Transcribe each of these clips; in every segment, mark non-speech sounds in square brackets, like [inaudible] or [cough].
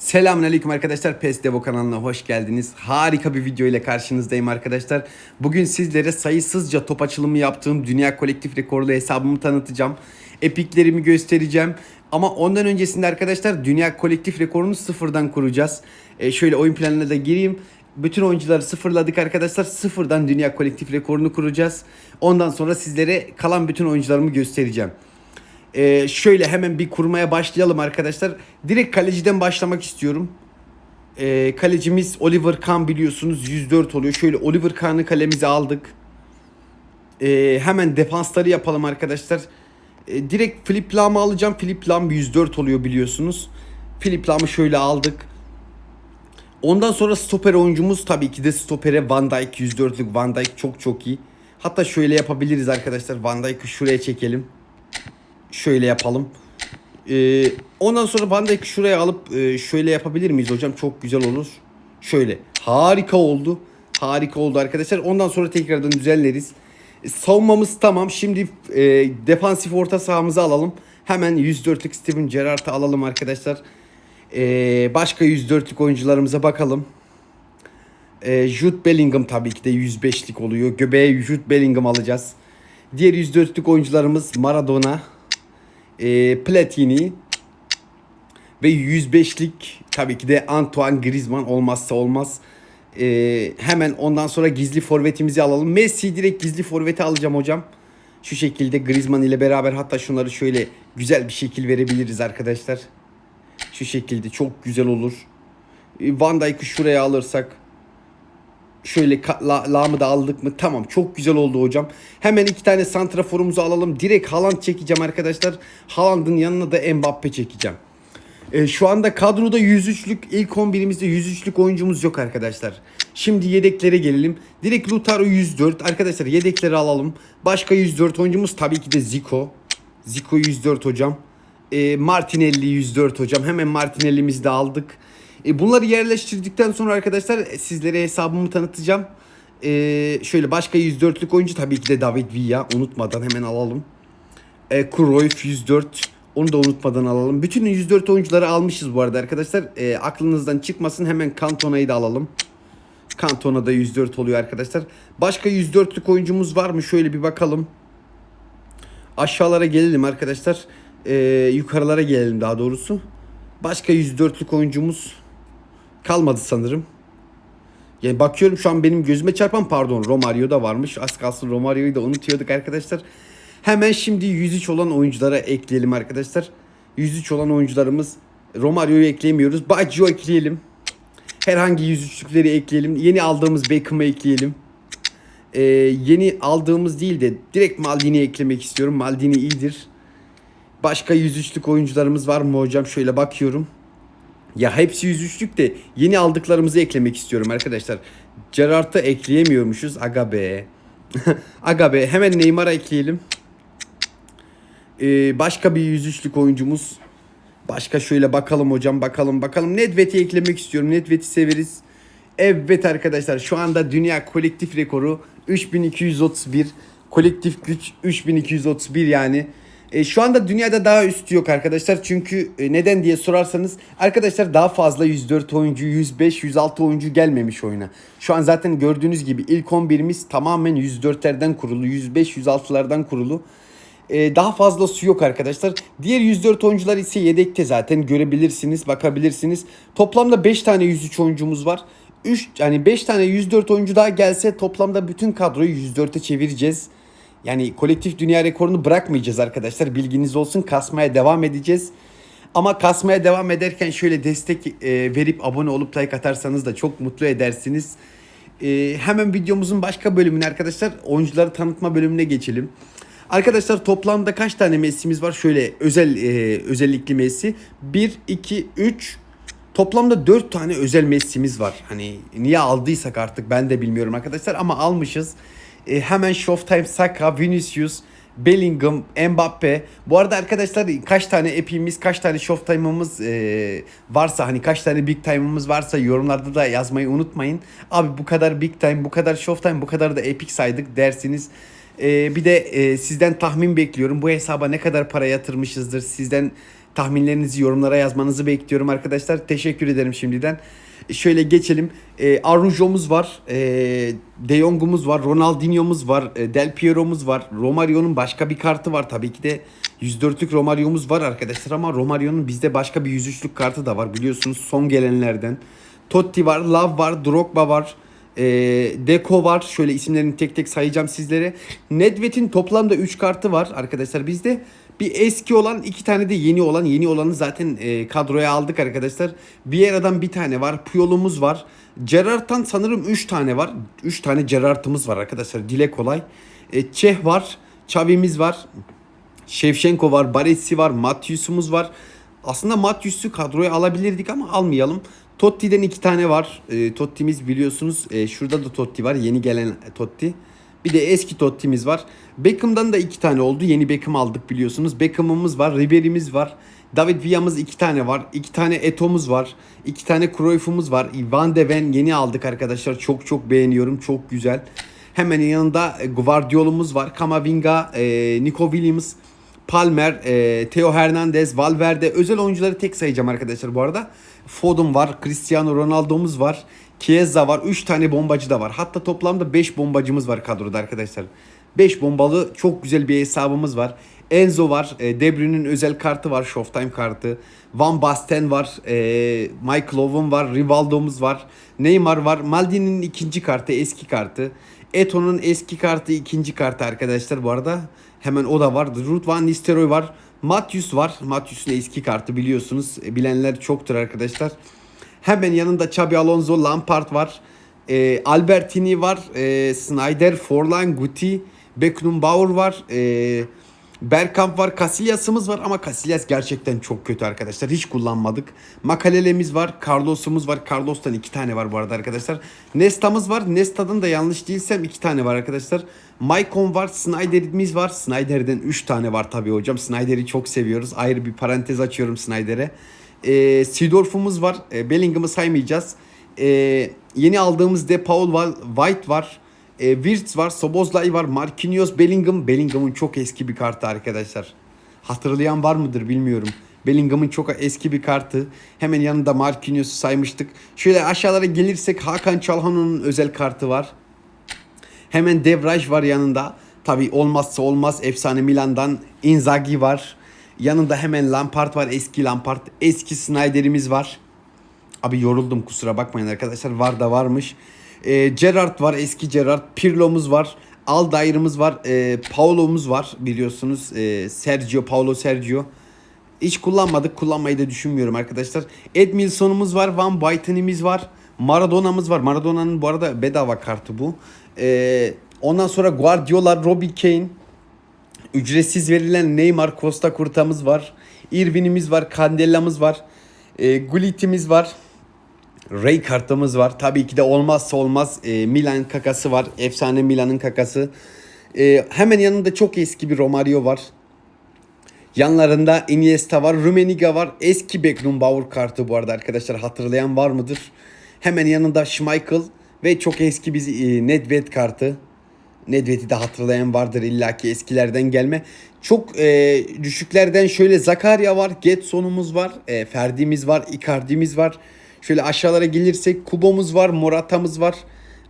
Selamünaleyküm arkadaşlar. PES Devo kanalına hoş geldiniz. Harika bir video ile karşınızdayım arkadaşlar. Bugün sizlere sayısızca top açılımı yaptığım dünya kolektif rekorlu hesabımı tanıtacağım. Epiklerimi göstereceğim. Ama ondan öncesinde arkadaşlar dünya kolektif rekorunu sıfırdan kuracağız. E, şöyle oyun planına da gireyim. Bütün oyuncuları sıfırladık arkadaşlar. Sıfırdan dünya kolektif rekorunu kuracağız. Ondan sonra sizlere kalan bütün oyuncularımı göstereceğim. Ee, şöyle hemen bir kurmaya başlayalım arkadaşlar. Direkt kaleciden başlamak istiyorum. Ee, kalecimiz Oliver Kahn biliyorsunuz 104 oluyor. Şöyle Oliver Kahn'ı kalemize aldık. Ee, hemen defansları yapalım arkadaşlar. Ee, direkt Philip Lahm'ı alacağım. Philip Lahm 104 oluyor biliyorsunuz. Philip Lahm'ı şöyle aldık. Ondan sonra stoper oyuncumuz tabii ki de stopere Van Dijk 104'lük Van Dijk çok çok iyi. Hatta şöyle yapabiliriz arkadaşlar. Van Dijk'ı şuraya çekelim şöyle yapalım. Ee, ondan sonra Van Dijk'i şuraya alıp e, şöyle yapabilir miyiz hocam? Çok güzel olur. Şöyle. Harika oldu. Harika oldu arkadaşlar. Ondan sonra tekrardan düzenleriz. E, savunmamız tamam. Şimdi e, defansif orta sahamızı alalım. Hemen 104'lük Steven Gerrard'ı alalım arkadaşlar. E, başka 104'lük oyuncularımıza bakalım. E, Jude Bellingham tabii ki de 105'lik oluyor. Göbeğe Jude Bellingham alacağız. Diğer 104'lük oyuncularımız Maradona, e, Platini ve 105'lik tabii ki de Antoine Griezmann olmazsa olmaz. E, hemen ondan sonra gizli forvetimizi alalım. Messi direkt gizli forveti alacağım hocam. Şu şekilde Griezmann ile beraber hatta şunları şöyle güzel bir şekil verebiliriz arkadaşlar. Şu şekilde çok güzel olur. E, Van Dijk'ı şuraya alırsak Şöyle la- da aldık mı? Tamam çok güzel oldu hocam. Hemen iki tane santraforumuzu alalım. Direkt Haaland çekeceğim arkadaşlar. Haaland'ın yanına da Mbappe çekeceğim. Ee, şu anda kadroda 103'lük ilk 11'imizde 103'lük oyuncumuz yok arkadaşlar. Şimdi yedeklere gelelim. Direkt Lautaro 104. Arkadaşlar yedekleri alalım. Başka 104 oyuncumuz tabii ki de Zico. Zico 104 hocam. Ee, Martinelli 104 hocam. Hemen Martinelli'mizi de aldık. E, bunları yerleştirdikten sonra arkadaşlar e, sizlere hesabımı tanıtacağım. E, şöyle başka 104'lük oyuncu tabii ki de David Villa unutmadan hemen alalım. E, Cruyff 104 onu da unutmadan alalım. Bütün 104 oyuncuları almışız bu arada arkadaşlar. E, aklınızdan çıkmasın hemen Cantona'yı da alalım. Cantona da 104 oluyor arkadaşlar. Başka 104'lük oyuncumuz var mı? Şöyle bir bakalım. Aşağılara gelelim arkadaşlar. E, yukarılara gelelim daha doğrusu. Başka 104'lük oyuncumuz kalmadı sanırım. Yani bakıyorum şu an benim gözüme çarpan pardon Romario da varmış. Az kalsın Romario'yu da unutuyorduk arkadaşlar. Hemen şimdi 103 olan oyunculara ekleyelim arkadaşlar. 103 olan oyuncularımız Romario'yu ekleyemiyoruz. Baggio ekleyelim. Herhangi 103'lükleri ekleyelim. Yeni aldığımız Beckham'ı ekleyelim. Ee, yeni aldığımız değil de direkt Maldini'yi eklemek istiyorum. Maldini iyidir. Başka 103'lük oyuncularımız var mı hocam? Şöyle bakıyorum. Ya hepsi 103'lük de yeni aldıklarımızı eklemek istiyorum arkadaşlar. Gerrard'ı ekleyemiyormuşuz. Aga be. [laughs] Aga be. Hemen Neymar'a ekleyelim. Ee, başka bir 103'lük oyuncumuz. Başka şöyle bakalım hocam bakalım bakalım. Nedved'i eklemek istiyorum. Nedved'i severiz. Evet arkadaşlar şu anda dünya kolektif rekoru 3231. Kolektif güç 3231 yani. E, şu anda dünyada daha üstü yok arkadaşlar. Çünkü e, neden diye sorarsanız arkadaşlar daha fazla 104 oyuncu, 105, 106 oyuncu gelmemiş oyuna. Şu an zaten gördüğünüz gibi ilk 11'imiz tamamen 104'lerden kurulu, 105, 106'lardan kurulu. E, daha fazlası yok arkadaşlar. Diğer 104 oyuncular ise yedekte zaten görebilirsiniz, bakabilirsiniz. Toplamda 5 tane 103 oyuncumuz var. 3 yani 5 tane 104 oyuncu daha gelse toplamda bütün kadroyu 104'e çevireceğiz. Yani kolektif dünya rekorunu bırakmayacağız arkadaşlar. Bilginiz olsun. Kasmaya devam edeceğiz. Ama kasmaya devam ederken şöyle destek e, verip abone olup like atarsanız da çok mutlu edersiniz. E, hemen videomuzun başka bölümüne arkadaşlar oyuncuları tanıtma bölümüne geçelim. Arkadaşlar toplamda kaç tane Messi'miz var? Şöyle özel e, özellikli Messi. 1, 2, 3, Toplamda 4 tane özel Messi'miz var. Hani niye aldıysak artık ben de bilmiyorum arkadaşlar ama almışız. E, hemen Showtime Saka, Vinicius, Bellingham, Mbappe. Bu arada arkadaşlar kaç tane epimiz, kaç tane Showtime'ımız e, varsa hani kaç tane Big Time'ımız varsa yorumlarda da yazmayı unutmayın. Abi bu kadar Big Time, bu kadar Showtime, bu kadar da Epic saydık dersiniz. E, bir de e, sizden tahmin bekliyorum. Bu hesaba ne kadar para yatırmışızdır? Sizden Tahminlerinizi yorumlara yazmanızı bekliyorum arkadaşlar. Teşekkür ederim şimdiden. Şöyle geçelim. E, Araujo'muz var. E, De Jong'umuz var. Ronaldinho'muz var. E, Del Piero'muz var. Romario'nun başka bir kartı var. Tabii ki de 104'lük Romario'muz var arkadaşlar ama Romario'nun bizde başka bir 103'lük kartı da var. Biliyorsunuz son gelenlerden. Totti var, Love var, Drogba var. E, Deko var. Şöyle isimlerini tek tek sayacağım sizlere. Nedved'in toplamda 3 kartı var arkadaşlar bizde. Bir eski olan iki tane de yeni olan. Yeni olanı zaten e, kadroya aldık arkadaşlar. Vieira'dan bir tane var. Puyol'umuz var. Gerrard'tan sanırım 3 tane var. 3 tane Gerrard'ımız var arkadaşlar. Dile kolay. E, Çeh var. Xavi'miz var. Şevşenko var. Baresi var. Matius'umuz var. Aslında Matius'u kadroya alabilirdik ama almayalım. Totti'den iki tane var. E, Totti'miz biliyorsunuz. E, şurada da Totti var. Yeni gelen Totti. Bir de eski Totti'miz var. Beckham'dan da iki tane oldu. Yeni Beckham aldık biliyorsunuz. Beckham'ımız var. Ribery'miz var. David Villa'mız iki tane var. iki tane Eto'muz var. iki tane Cruyff'umuz var. Van de Ven yeni aldık arkadaşlar. Çok çok beğeniyorum. Çok güzel. Hemen yanında Guardiola'mız var. Kamavinga, e, Nico Williams, Palmer, e, Theo Hernandez, Valverde. Özel oyuncuları tek sayacağım arkadaşlar bu arada. Foden var, Cristiano Ronaldo'muz var. Chiesa var. 3 tane bombacı da var. Hatta toplamda 5 bombacımız var kadroda arkadaşlar. 5 bombalı çok güzel bir hesabımız var. Enzo var. E, De Bruyne'nin özel kartı var. Showtime kartı. Van Basten var. E, Michael Owen var. Rivaldo'muz var. Neymar var. Maldini'nin ikinci kartı. Eski kartı. Eto'nun eski kartı. ikinci kartı arkadaşlar bu arada. Hemen o da var. Ruud van Nistelrooy var. Matius var. Matius'un eski kartı biliyorsunuz. E, bilenler çoktur arkadaşlar. Hemen yanında Xabi Alonso, Lampard var. E, Albertini var. E, Snyder, Forlan, Guti, Beckenbauer var. E, Bergkamp var. Casillas'ımız var ama Casillas gerçekten çok kötü arkadaşlar. Hiç kullanmadık. Makalele'miz var. Carlos'umuz var. Carlos'tan iki tane var bu arada arkadaşlar. Nesta'mız var. Nesta'dan da yanlış değilsem iki tane var arkadaşlar. Maicon var. Snyder'imiz var. Snyder'den üç tane var tabii hocam. Snyder'i çok seviyoruz. Ayrı bir parantez açıyorum Snyder'e. E, Seedorf'umuz var. E, Bellingham'ı saymayacağız. E, yeni aldığımız De Paul var. White var. E, Wirtz var. Sobozlay var. Marquinhos, Bellingham. Bellingham'ın çok eski bir kartı arkadaşlar. Hatırlayan var mıdır bilmiyorum. Bellingham'ın çok eski bir kartı. Hemen yanında Marquinhos'u saymıştık. Şöyle aşağılara gelirsek Hakan Çalhanoğlu'nun özel kartı var. Hemen Devraj var yanında. Tabi olmazsa olmaz efsane Milan'dan Inzaghi var. Yanında hemen Lampard var. Eski Lampard. Eski Snyder'imiz var. Abi yoruldum kusura bakmayın arkadaşlar. Var da varmış. E, Gerrard var. Eski Gerrard. Pirlo'muz var. Aldair'ımız var. E, Paulo'muz var biliyorsunuz. E, Sergio, Paulo Sergio. Hiç kullanmadık. Kullanmayı da düşünmüyorum arkadaşlar. Edmilson'umuz var. Van Bayten'imiz var. Maradona'mız var. Maradona'nın bu arada bedava kartı bu. E, ondan sonra Guardiola, Robbie Kane. Ücretsiz verilen Neymar, Costa Curta'mız var. Irvin'imiz var. Candela'mız var. E, Gullit'imiz var. Ray kartımız var. Tabii ki de olmazsa olmaz e, Milan kakası var. Efsane Milan'ın kakası. E, hemen yanında çok eski bir Romario var. Yanlarında Iniesta var, Rummenigge var. Eski Beckenbauer kartı bu arada arkadaşlar hatırlayan var mıdır? Hemen yanında Schmeichel ve çok eski bir e, Nedved kartı. Nedved'i de hatırlayan vardır illaki eskilerden gelme. Çok e, düşüklerden şöyle Zakaria var, Getson'umuz var, e, Ferdi'miz var, Icardi'miz var. Şöyle aşağılara gelirsek Kubo'muz var, Morata'mız var.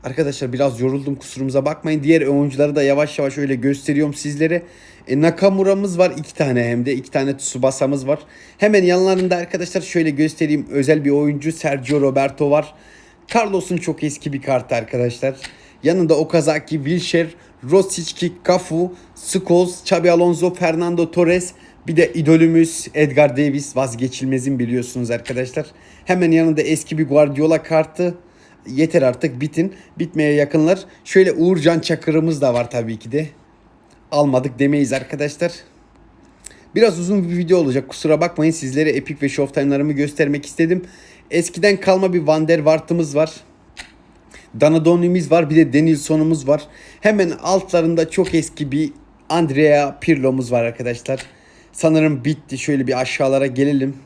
Arkadaşlar biraz yoruldum kusurumuza bakmayın. Diğer oyuncuları da yavaş yavaş öyle gösteriyorum sizlere. E, Nakamura'mız var iki tane hem de. iki tane Tsubasa'mız var. Hemen yanlarında arkadaşlar şöyle göstereyim. Özel bir oyuncu Sergio Roberto var. Carlos'un çok eski bir kartı arkadaşlar. Yanında Okazaki, Wilshere, Rosicki, Cafu, Scholes, Xabi Alonso, Fernando Torres. Bir de idolümüz Edgar Davis vazgeçilmezin biliyorsunuz arkadaşlar. Hemen yanında eski bir Guardiola kartı. Yeter artık bitin. Bitmeye yakınlar. Şöyle Uğurcan Çakır'ımız da var tabii ki de. Almadık demeyiz arkadaşlar. Biraz uzun bir video olacak. Kusura bakmayın sizlere Epic ve Showtime'larımı göstermek istedim. Eskiden kalma bir Van der Wart'ımız var. Danadoni'miz var. Bir de Denilson'umuz var. Hemen altlarında çok eski bir Andrea Pirlo'muz var arkadaşlar. Sanırım bitti. Şöyle bir aşağılara gelelim.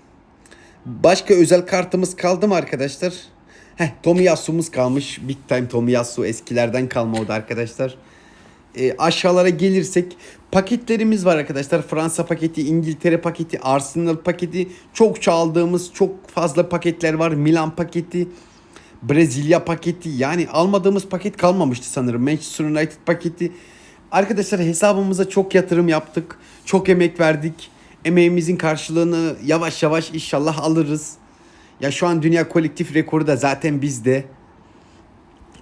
Başka özel kartımız kaldı mı arkadaşlar? Heh Tomiyasu'muz kalmış. Big Time Tomiyasu eskilerden kalma o da arkadaşlar. E, aşağılara gelirsek Paketlerimiz var arkadaşlar. Fransa paketi, İngiltere paketi, Arsenal paketi. Çok çaldığımız çok fazla paketler var. Milan paketi, Brezilya paketi. Yani almadığımız paket kalmamıştı sanırım. Manchester United paketi. Arkadaşlar hesabımıza çok yatırım yaptık. Çok emek verdik. Emeğimizin karşılığını yavaş yavaş inşallah alırız. Ya şu an dünya kolektif rekoru da zaten bizde.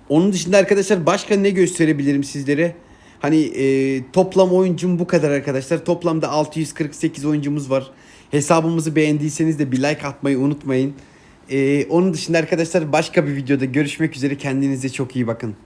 Onun dışında arkadaşlar başka ne gösterebilirim sizlere? Hani e, toplam oyuncum bu kadar arkadaşlar. Toplamda 648 oyuncumuz var. Hesabımızı beğendiyseniz de bir like atmayı unutmayın. E, onun dışında arkadaşlar başka bir videoda görüşmek üzere. Kendinize çok iyi bakın.